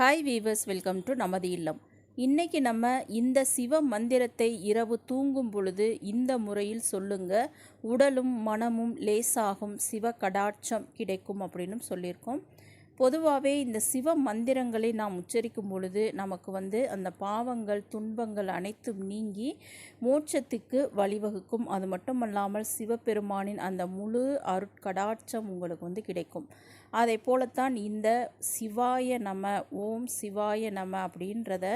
Hi viewers welcome to நமது இல்லம். இன்றைக்கி நம்ம இந்த சிவ மந்திரத்தை இரவு தூங்கும் பொழுது இந்த முறையில் சொல்லுங்க. உடலும் மனமும் லேசாகும் சிவ கடாட்சம் கிடைக்கும் அப்படின்னு சொல்லியிருக்கோம். பொதுவாகவே இந்த சிவ மந்திரங்களை நாம் உச்சரிக்கும் பொழுது நமக்கு வந்து அந்த பாவங்கள் துன்பங்கள் அனைத்தும் நீங்கி மோட்சத்துக்கு வழிவகுக்கும். அது மட்டுமல்லாமல் சிவபெருமானின் அந்த முழு அருட்கடாட்சம் உங்களுக்கு வந்து கிடைக்கும். அதை போலத்தான் இந்த சிவாய நம ஓம் சிவாய நம அப்படின்றத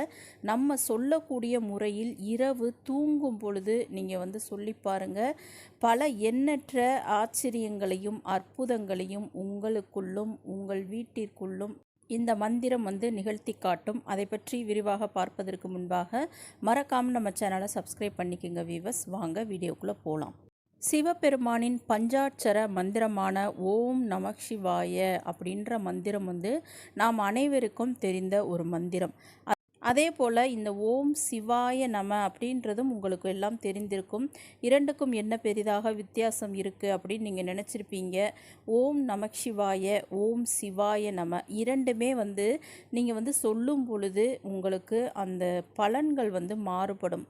நம்ம சொல்லக்கூடிய முறையில் இரவு தூங்கும் பொழுது நீங்கள் வந்து சொல்லி பாருங்கள் பல எண்ணற்ற ஆச்சரியங்களையும் அற்புதங்களையும் உங்களுக்குள்ளும் உங்கள் வீட்டிற்குள்ளும் இந்த மந்திரம் வந்து நிகழ்த்தி காட்டும். அதை பற்றி விரிவாக பார்ப்பதற்கு முன்பாக மறக்காமல் நம்ம சேனலை சப்ஸ்கிரைப் பண்ணிக்கோங்க வீவர்ஸ் வாங்க வீடியோக்குள்ளே போகலாம் சிவபெருமானின் பஞ்சாட்சர மந்திரமான ஓம் நம சிவாய அப்படின்ற மந்திரம் வந்து நாம் அனைவருக்கும் தெரிந்த ஒரு மந்திரம். அதே போல் இந்த ஓம் சிவாய நம அப்படின்றதும் உங்களுக்கு எல்லாம் தெரிந்திருக்கும். இரண்டுக்கும் என்ன பெரிதாக வித்தியாசம் இருக்குது அப்படின்னு நீங்கள் நினச்சிருப்பீங்க. ஓம் நமக் சிவாய ஓம் சிவாய நம இரண்டுமே வந்து நீங்கள் வந்து சொல்லும் பொழுது உங்களுக்கு அந்த பலன்கள் வந்து மாறுபடும்.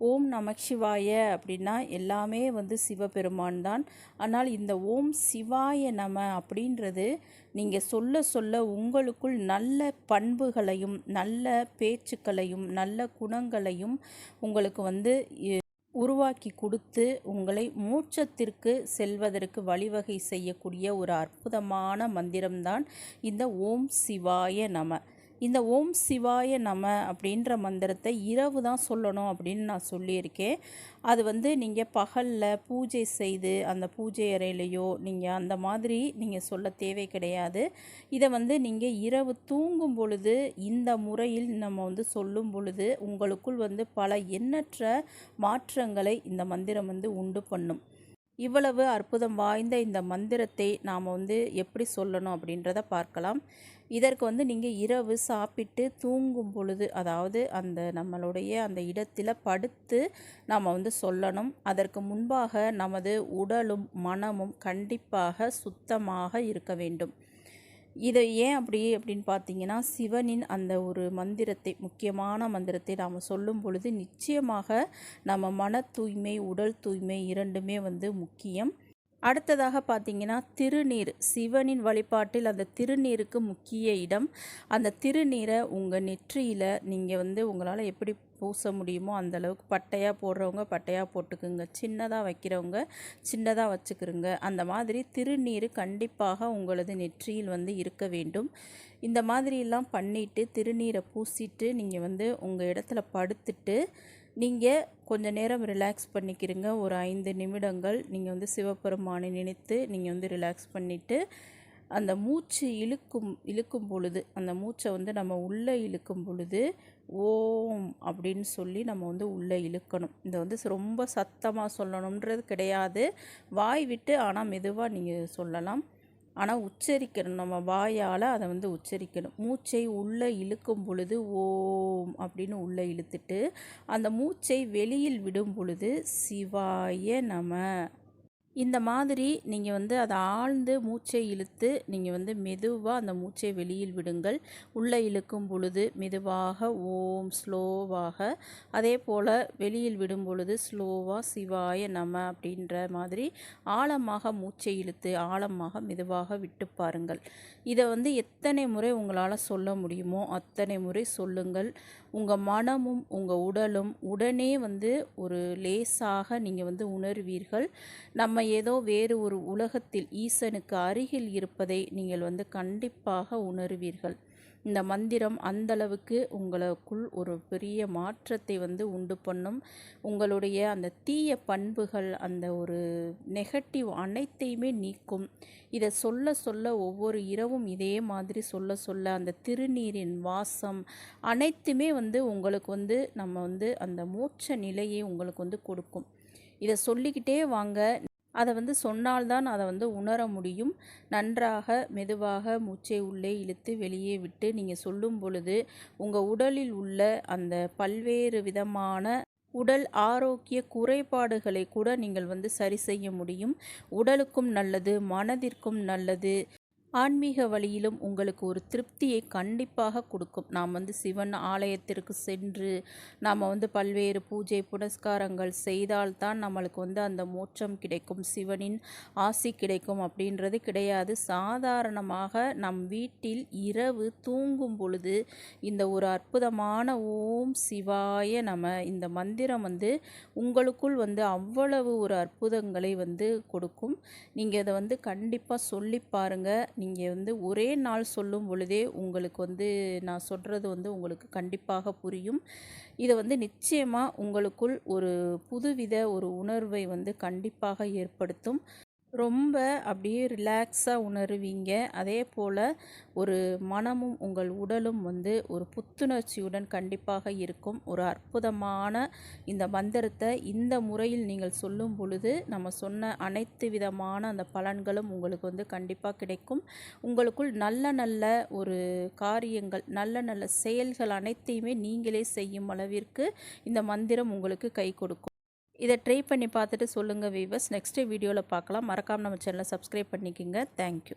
ஓம் நமச்சிவாய அப்படின்னா எல்லாமே வந்து சிவபெருமான் தான். ஆனால் இந்த ஓம் சிவாய நம அப்படின்றது நீங்கள் சொல்ல சொல்ல உங்களுக்குள் நல்ல பண்புகளையும் நல்ல பேச்சுக்களையும் நல்ல குணங்களையும் உங்களுக்கு வந்து உருவாக்கி கொடுத்து உங்களை மூச்சத்திற்கு செல்வதற்கு வழிவகை செய்யக்கூடிய ஒரு அற்புதமான மந்திரம்தான் இந்த ஓம் சிவாய நம. இந்த ஓம் சிவாய நம அப்படின்ற மந்திரத்தை இரவு தான் சொல்லணும் அப்படின்னு நான் சொல்லியிருக்கேன். அது வந்து நீங்கள் பகலில் பூஜை செய்து அந்த பூஜை அறையிலையோ நீங்கள் அந்த மாதிரி நீங்கள் சொல்ல தேவை கிடையாது. இதை வந்து நீங்கள் இரவு தூங்கும் பொழுது இந்த முறையில் நம்ம வந்து சொல்லும் பொழுது உங்களுக்குள் வந்து பல எண்ணற்ற மாற்றங்களை இந்த மந்திரம் வந்து உண்டு பண்ணும். இவ்வளவு அற்புதம் வாய்ந்த இந்த மந்திரத்தை நாம் வந்து எப்படி சொல்லணும் அப்படின்றத பார்க்கலாம். இதற்கு வந்து நீங்கள் இரவு சாப்பிட்டு தூங்கும் பொழுது அதாவது அந்த நம்மளுடைய அந்த இடத்தில் படுத்து நாம் வந்து சொல்லணும். அதற்கு முன்பாக நமது உடலும் மனமும் கண்டிப்பாக சுத்தமாக இருக்க வேண்டும். இதை ஏன் அப்படி அப்படின்னு பார்த்தீங்கன்னா சிவனின் அந்த ஒரு மந்திரத்தை முக்கியமான மந்திரத்தை நாம் சொல்லும் பொழுது நிச்சயமாக நம்ம மன தூய்மை உடல் தூய்மை இரண்டுமே வந்து முக்கியம். அடுத்ததாக பார்த்தீங்கன்னா திருநீர் சிவனின் வழிபாட்டில் அந்த திருநீருக்கு முக்கிய இடம். அந்த திருநீரை உங்கள் நெற்றியில் நீங்கள் வந்து உங்களால் எப்படி பூச முடியுமோ அந்தளவுக்கு பட்டையாக போடுறவங்க பட்டையாக போட்டுக்குங்க. சின்னதாக வைக்கிறவங்க சின்னதாக வச்சுக்கிறோங்க அந்த மாதிரி திருநீர் கண்டிப்பாக உங்களது நெற்றியில் வந்து இருக்க வேண்டும். இந்த மாதிரிலாம் பண்ணிவிட்டு திருநீரை பூசிட்டு நீங்கள் வந்து உங்கள் இடத்துல படுத்துட்டு நீங்கள் கொஞ்ச நேரம் ரிலாக்ஸ் பண்ணிக்கிறீங்க ஒரு ஐந்து நிமிடங்கள் நீங்கள் வந்து சிவபெருமானை நினைத்து நீங்கள் வந்து ரிலாக்ஸ் பண்ணிவிட்டு அந்த மூச்சு இழுக்கும் இழுக்கும் பொழுது அந்த மூச்சை வந்து நம்ம உள்ளே இழுக்கும் பொழுது ஓம் அப்படின்னு சொல்லி நம்ம வந்து உள்ளே இழுக்கணும். இதை வந்து ரொம்ப சத்தமாக சொல்லணுன்றது கிடையாது. வாய் விட்டு ஆனால் மெதுவாக நீங்கள் சொல்லலாம். ஆனால் உச்சரிக்கணும். நம்ம வாயால் அதை வந்து உச்சரிக்கணும். மூச்சை உள்ளே இழுக்கும் பொழுது ஓம் அப்படின்னு உள்ளே இழுத்துட்டு அந்த மூச்சை வெளியில் விடும் பொழுது சிவாய நம இந்த மாதிரி நீங்கள் வந்து அதை ஆழ்ந்து மூச்சை இழுத்து நீங்கள் வந்து மெதுவாக அந்த மூச்சை வெளியில் விடுங்கள். உள்ளே இழுக்கும் பொழுது மெதுவாக ஓம் ஸ்லோவாக. அதே போல் வெளியில் விடும் பொழுது ஸ்லோவாக சிவாய நம அப்படின்ற மாதிரி ஆழமாக மூச்சை இழுத்து ஆழமாக மெதுவாக விட்டு பாருங்கள். இதை வந்து எத்தனை முறை உங்களால் சொல்ல முடியுமோ அத்தனை முறை சொல்லுங்கள். உங்கள் மனமும் உங்கள் உடலும் உடனே வந்து ஒரு லேசாக நீங்கள் வந்து உணர்வீர்கள். நம்ம ஏதோ வேறு ஒரு உலகத்தில் ஈசனுக்கு அருகில் இருப்பதை நீங்கள் வந்து கண்டிப்பாக உணர்வீர்கள். இந்த மந்திரம் அந்தளவுக்கு உங்களுக்குள் ஒரு பெரிய மாற்றத்தை வந்து உண்டு பண்ணும். உங்களுடைய அந்த தீய பண்புகள் அந்த ஒரு நெகட்டிவ் அனைத்தையுமே நீக்கும். இதை சொல்ல சொல்ல ஒவ்வொரு இரவும் இதே மாதிரி சொல்ல சொல்ல அந்த திருநீரின் வாசம் அனைத்துமே வந்து உங்களுக்கு வந்து நம்ம வந்து அந்த மூச்ச நிலையை உங்களுக்கு வந்து கொடுக்கும். இதை சொல்லிக்கிட்டே வாங்க. அதை வந்து சொன்னால்தான் அதை வந்து உணர முடியும். நன்றாக மெதுவாக மூச்சை உள்ளே இழுத்து வெளியே விட்டு நீங்கள் சொல்லும் பொழுது உங்கள் உடலில் உள்ள அந்த பல்வேறு விதமான உடல் ஆரோக்கிய குறைபாடுகளை கூட நீங்கள் வந்து சரி செய்ய முடியும். உடலுக்கும் நல்லது மனதிற்கும் நல்லது ஆன்மீக வழியிலும் உங்களுக்கு ஒரு திருப்தியை கண்டிப்பாக கொடுக்கும். நாம் வந்து சிவன் ஆலயத்திற்கு சென்று நாம் வந்து பல்வேறு பூஜை புனஸ்காரங்கள் செய்தால்தான் நம்மளுக்கு வந்து அந்த மோட்சம் கிடைக்கும். சிவனின் ஆசி கிடைக்கும் அப்படின்றது கிடையாது. சாதாரணமாக நம் வீட்டில் இரவு தூங்கும் பொழுது இந்த ஒரு அற்புதமான ஓம் சிவாய நம்ம இந்த மந்திரம் வந்து உங்களுக்குள் வந்து அவ்வளவு ஒரு அற்புதங்களை வந்து கொடுக்கும். நீங்கள் இதை வந்து கண்டிப்பாக சொல்லி பாருங்கள் நீங்கள் வந்து ஒரே நாள் சொல்லும் பொழுதே உங்களுக்கு வந்து நான் சொல்கிறது வந்து உங்களுக்கு கண்டிப்பாக புரியும். இதை வந்து நிச்சயமாக உங்களுக்குள் ஒரு புதுவித ஒரு உணர்வை வந்து கண்டிப்பாக ஏற்படுத்தும். ரொம்ப அப்படியே ரிலாக்ஸாக உணருவீங்க. அதே போல் ஒரு மனமும் உங்கள் உடலும் வந்து ஒரு புத்துணர்ச்சியுடன் கண்டிப்பாக இருக்கும். ஒரு அற்புதமான இந்த மந்திரத்தை இந்த முறையில் நீங்கள் சொல்லும் பொழுது நம்ம சொன்ன அனைத்து விதமான அந்த பலன்களும் உங்களுக்கு வந்து கண்டிப்பாக கிடைக்கும். உங்களுக்குள் நல்ல நல்ல ஒரு காரியங்கள் நல்ல நல்ல செயல்கள் அனைத்தையுமே நீங்களே செய்யும் அளவிற்கு இந்த மந்திரம் உங்களுக்கு கை கொடுக்கும். இதை ட்ரை பண்ணி பார்த்துட்டு சொல்லுங்கள் வீவர்ஸ் நெக்ஸ்ட்டு வீடியோவில் பார்க்கலாம். மறக்காமல் நம்ம சேனலை சப்ஸ்கிரைப் பண்ணிக்கோங்க. தேங்க்யூ